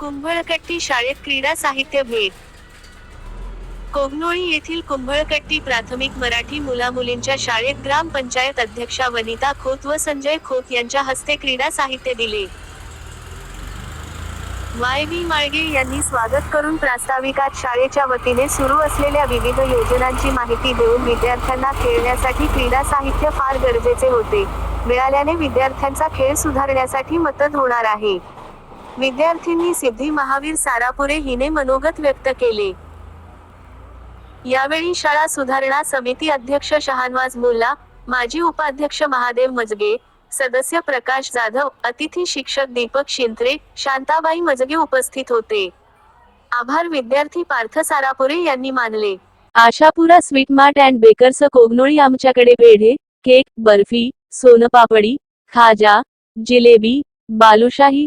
कुंभळकट्टी शाळेत क्रीडा साहित्य भेट. कोगनोळी येथील कुंभळकट्टी प्राथमिक मराठी मुलामुलींच्या शाळेत ग्रामपंचायत अध्यक्षा वनिता खोत व संजय खोत यांच्या हस्ते क्रीडा साहित्य दिले. वाय व्ही माळगे यांनी स्वागत करून प्रास्ताविकात शाळेच्या वतीने सुरू असलेल्या विविध योजनांची माहिती देऊन विद्यार्थ्यांना खेळण्यासाठी क्रीडा साहित्य फार गरजेचे होते. मिळाल्याने विद्यार्थ्यांचा खेळ सुधारण्यासाठी मदत होणार आहे. विद्यार्थ्यांनी सिद्धी महावीर सारापुरे हिने मनोगत व्यक्त केले. यावेळी शाळा सुधारणा समिती अध्यक्ष शहानवाज मुल्ला माजी उपाध्यक्ष महादेव मजगे सदस्य प्रकाश जाधव अतिथी शिक्षक दीपक शिंत्रे शांताबाई मजगे उपस्थित होते. आभार विद्यार्थी पार्थ सारापुरे यांनी मानले. Ashapura sweet mart and bakers Kognoli आमच्याकडे पेढे केक बर्फी सोनपापडी खाजा जिलेबी बालुशाही